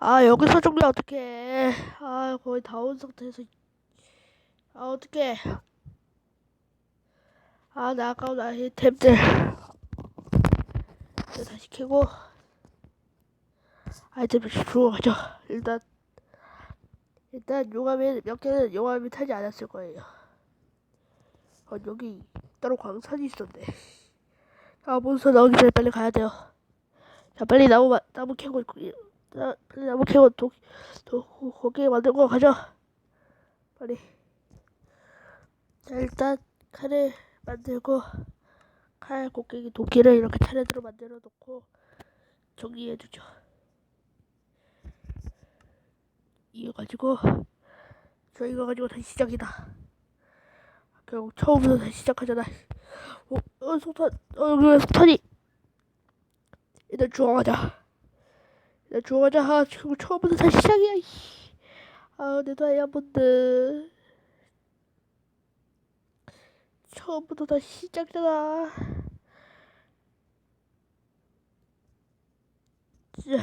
아 여기서 정리 어떡해. 아 거의 다 온 상태에서. 아 어떡해. 아나 아까운 아이템들. 다시 캐고. 아이템을 주워 가죠. 일단 일단 용암에 몇 개는 용암이 타지 않았을 거예요. 어 여기 따로 광산이 있었네. 아 몬스터 나오기 전에 빨리 가야 돼요. 자 빨리 나무 마- 나무 캐고 자, 빨리 나무 캐고 도, 도 고기 만들고 가죠 빨리. 자 일단 칼을 만들고 칼 곡괭이 도끼를 이렇게 차례대로 만들어 놓고 정리해 두죠. 이거 가지고 저 이거 가지고 다시 시작이다. 결국 처음부터 다시 시작하잖아. 어, 어 속탄 어 여기 속탄이 일단 주워가자 일단 주워가자. 아 지금 처음부터 다시 시작이야 이씨. 아내 다이아몬드 처음부터 다시 시작이잖아. 자,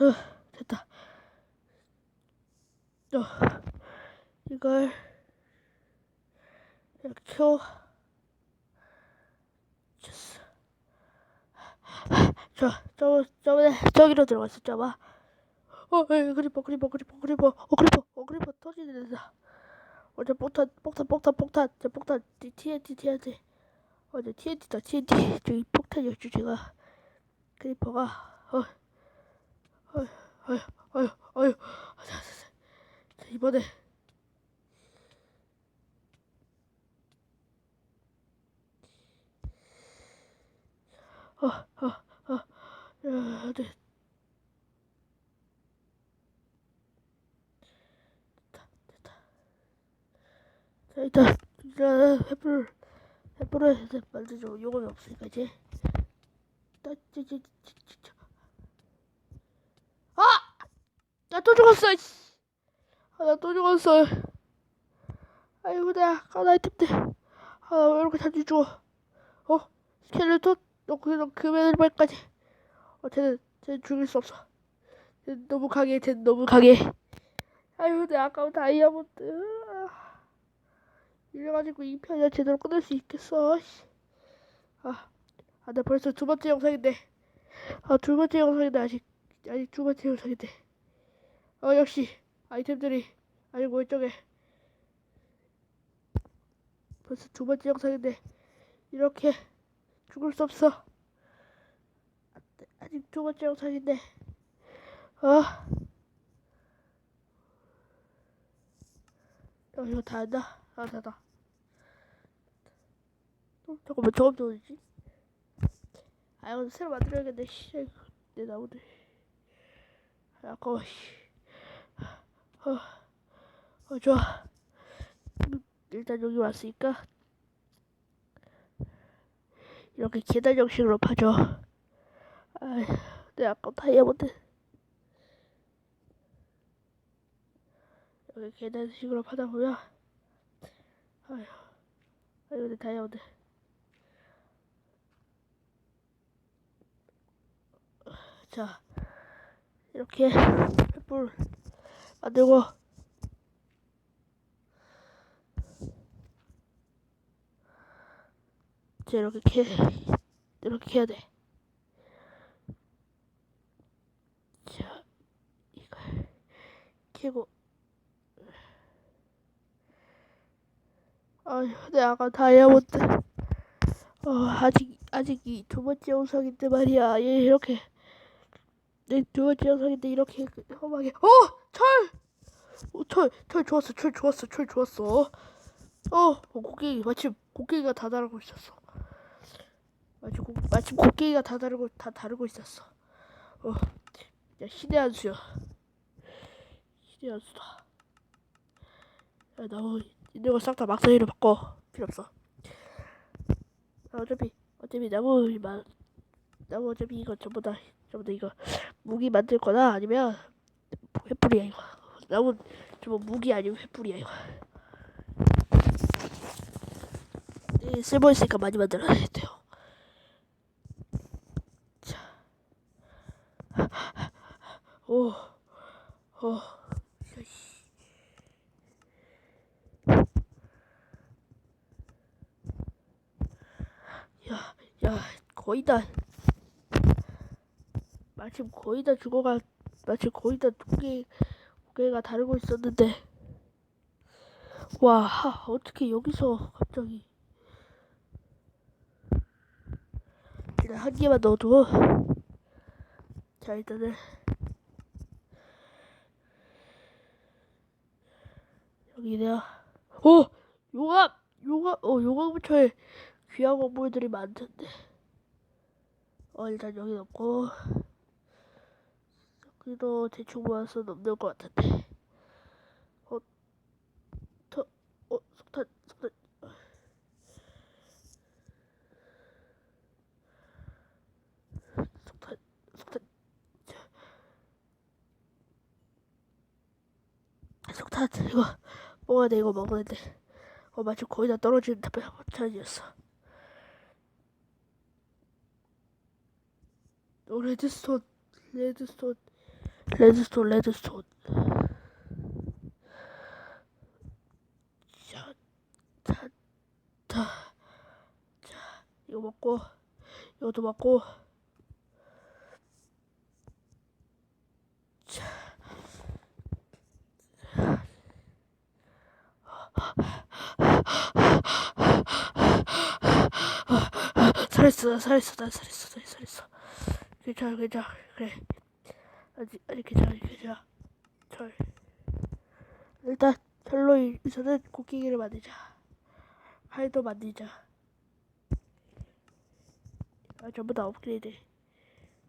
어, 됐다. 어, 이걸. 이렇게 켜 됐어 저, 저, 저번에 저기로 들어갔었죠 아마 어, 에이, 그리퍼, 그리퍼, 그리퍼, 그리퍼, 어, 그리퍼, 어, 그리퍼 터지는 데다. 어, 저 폭탄, 폭탄, 폭탄, 폭탄, 저 폭탄, TNT, TNT. 어, 저 TNT다, TNT. 저기 폭탄이었죠, 제가. 그리퍼가, 어, 어휴, 어휴, 어휴, 어휴. 자. 자, 이번에. 어, 어, 어, 어, 네. 자, 일단, 일단, 횃불, 횃불을 이제 만들죠. 요금이 없으니까, 이제. 따, 찌, 찌, 찌, 찌, 찌. 아! 나 또 죽었어, 씨. 아, 나 또 죽었어. 아이고, 내가 까나 아이템들. 아, 왜 이렇게 자주 죽어. 어? 스켈레톤? 너, 그, 너, 금메달까지. 어, 쟤는, 쟤는 죽일 수 없어. 쟤는 너무 강해, 쟤는 너무 강해. 아이고, 내 아까운 다이아몬드. 이래가지고 이 편을 제대로 끝낼 수 있겠어. 씨. 아, 아, 나 벌써 두 번째 영상인데. 아, 두 번째 영상인데 아직 아직 두 번째 영상인데. 어, 역시 아이템들이 아니고 이쪽에 벌써 두 번째 영상인데 이렇게 죽을 수 없어. 아, 아직 두 번째 영상인데. 어. 어, 이거 다 한다. 아, 됐다. 어, 잠깐만, 저거 또 어디지? 아, 이거 새로 만들어야겠네, 씨. 내 나무들. 아, 아까워, 씨. 어, 어, 좋아. 음, 일단 여기 왔으니까. 이렇게 계단 형식으로 파죠. 아, 내 아까 다이아몬드. 여기 계단식으로 파다 보면 아휴 아이고 내 다이아몬드 자 이렇게 횃불 만들고 자 이렇게 캐 이렇게 해야 돼 자 이걸 캐고 아휴, 내 아가 다이아몬드. 어, 아직, 아직 이 두 번째 영상인데 말이야. 얘 이렇게. 내두 번째 영상인데 이렇게 험하게. 어! 철! 어, 철, 철 좋았어, 철 좋았어, 철 좋았어. 어, 어 곡괭이, 마침 곡괭이가 다 다르고 있었어. 마침, 고, 마침 곡괭이가 다 다르고, 다 다르고 있었어. 어, 야, 신의 한 수야. 신의 한 수다. 야, 나무, 있는 거싹 다 막사이로 바꿔 필요 없어 아, 어차피 어차피 나무 만 나무 어차피 이거 전부 다 전부 다 이거 무기 만들 거나 아니면 횃불이야 이거 나무 전부 무기 아니면 횃불이야 이거 이게 쓸모 있으니까 많이 만들어야 돼요. 자. 오. 오. 야, 야, 거의 다 마침 거의 다 죽어가 마침 거의 다 두개 두개가 다르고 있었는데 와 어떻게 여기서 갑자기 일단 한 개만 넣어도. 자, 일단은. 여기 내가. 오! 용암! 용암! 어, 용암부터에 귀한 광물들이 많던데. 어, 일단 여기 넣고. 여기도 대충 모아서 넣는 것 같은데. 어, 더, 어, 석탄, 석탄. 석탄, 석탄. 석탄, 이거 먹어야 돼, 이거 먹어야 돼. 어, 마치 거의 다 떨어지는 차이였어. 오, 레드스톤, 레드스톤, 레드스톤, 레드스톤. 자, 자, 자, 자, 이거 먹고, 이것도 먹고. 자. 살았어, 살았어, 난 살았어, 난 살았어. 괜찮아, 괜찮아, 그래. 아직, 아직 괜찮아, 괜찮아. 철. 일단 철로 우선은 곡괭이를 만들자. 칼도 만들자. 아, 전부 다 업그레이드.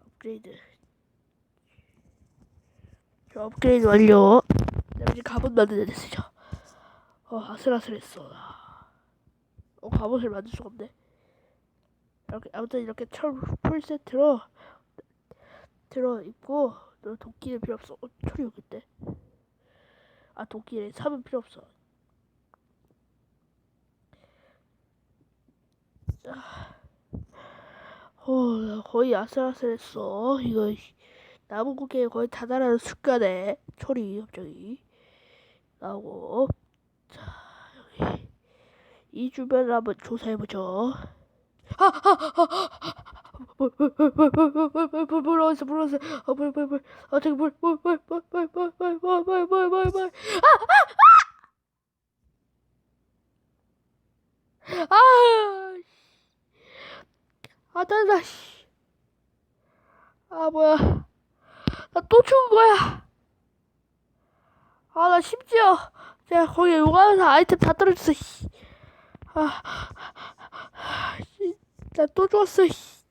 업그레이드. 저 업그레이드 완료. 이제 갑옷 데 쓰죠. 어, 아슬아슬했어. 어, 갑옷을 만들 수가 없네. 이렇게 아무튼 이렇게 철 풀 세트로 들어 입고 너 도끼는 필요 없어. 어, 철이 여기 있대. 아 도끼에 삽은 필요 없어. 자, 어, 나 거의 아슬아슬했어. 이거 나무 고개 거의 다 달아는 습관에 철이 갑자기 나오고. 자 여기 이 주변을 한번 조사해보죠. 아, 아, 아, 아, 물, 물, 물, 아, 아, 저기 물, 물, 물, 물, 물, 물, 물, 물, 물, 물, 물, 물, 아, 아, 아, 아, 아, 아, 뭐야, 나 또 죽은 거야, 아, 나 심지어, 제가 거기 요가에서 아이템 다 떨어졌어, 씨, 아, 씨. 나또 죽었어. 씨.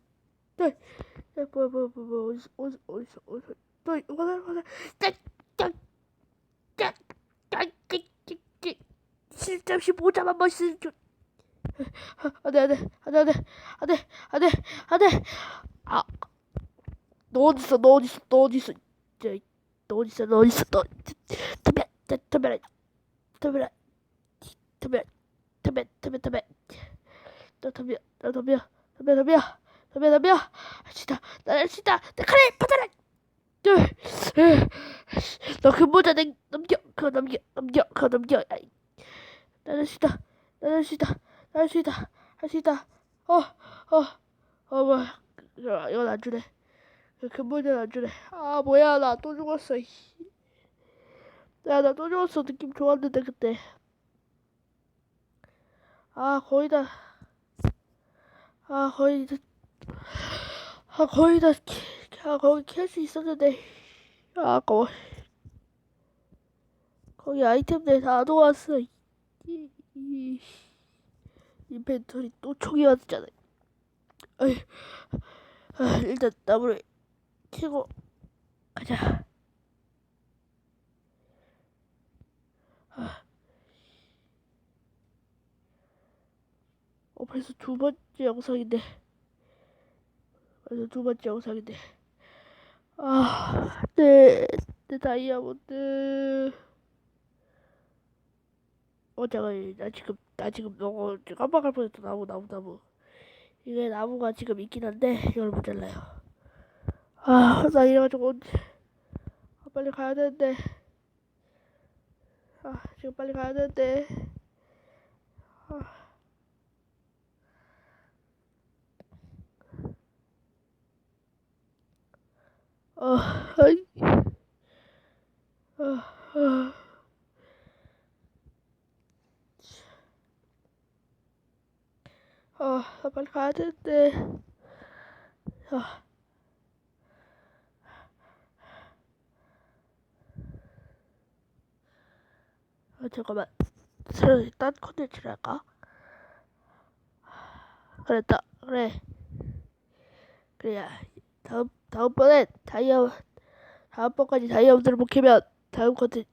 야, 야, 뭐야, 뭐야, 뭐야, 어디서, 어디서, 어디서, 어디서, 너, 화살, 화살, 딱, 딱, 딱, 딱, 딱, 쓸데없이 모자만 멋있는 줄. 안 돼, 안 돼, 안 돼, 안 돼, 안 돼, 안 돼, 안 돼. 아, 너 어딨어, 너 어딨어, 너 어딨어, 저, 너 어딨어, 너 어딨어, 너, 덤벼, 덤벼라, 덤벼라, 덤벼, 덤벼, 덤벼, 덤벼. 너 덤벼, 너 덤벼, 덤벼, 덤벼, 덤벼, 덤벼. 할수 있다, 나할수 있다. 내 칼에 받아라. 너 근모자 내 넘겨, 그거 넘겨, 넘겨, 그거 넘겨. 아이. 나할 수 있다, 나할 수 있다, 나할 수 있다, 할 수 있다. 어, 어, 어 뭐야? 이건 안 주네. 그 근모자 안 주네. 아 뭐야, 나 또 죽었어. 야, 나 또 죽었어. 느낌 좋았는데 그때. 아 거의 다. 아 거의 다, 아 거의 다, 캐- 아 거기 캘 수 있었는데, 아 아까워. 거기 아이템들 다 놓았어. 이, 이, 이, 인벤토리 또 총이 왔잖아. 아이, 아, 일단 나무를 캐고 가자. 아. 벌써 두 번째 영상인데. 벌써 두 번째 영상인데. 아, 네, 네, 다이아몬드. 어, 잠깐, 나 지금, 나 지금 너무 깜빡할 뻔했어. 나무, 나무, 나무. 이게 나무가 지금 있긴 한데, 이걸 못 잘라요. 아, 나 이래가지고 언제, 아, 빨리 가야 되는데. 아, 지금 빨리 가야 되는데. 아. 어, 아이. 아, 아. 아, 나 빨리 가야 되는데. 아. 아, 잠깐만. 새로 딴 컨텐츠를 할까? 그랬다. 그래. 그래야. 다음, 다음번엔 다이아, 다음번까지 다이아몬드를 못 캐면 다음 컨텐츠,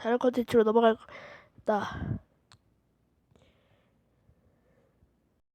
다른 컨텐츠로 넘어갈 거다.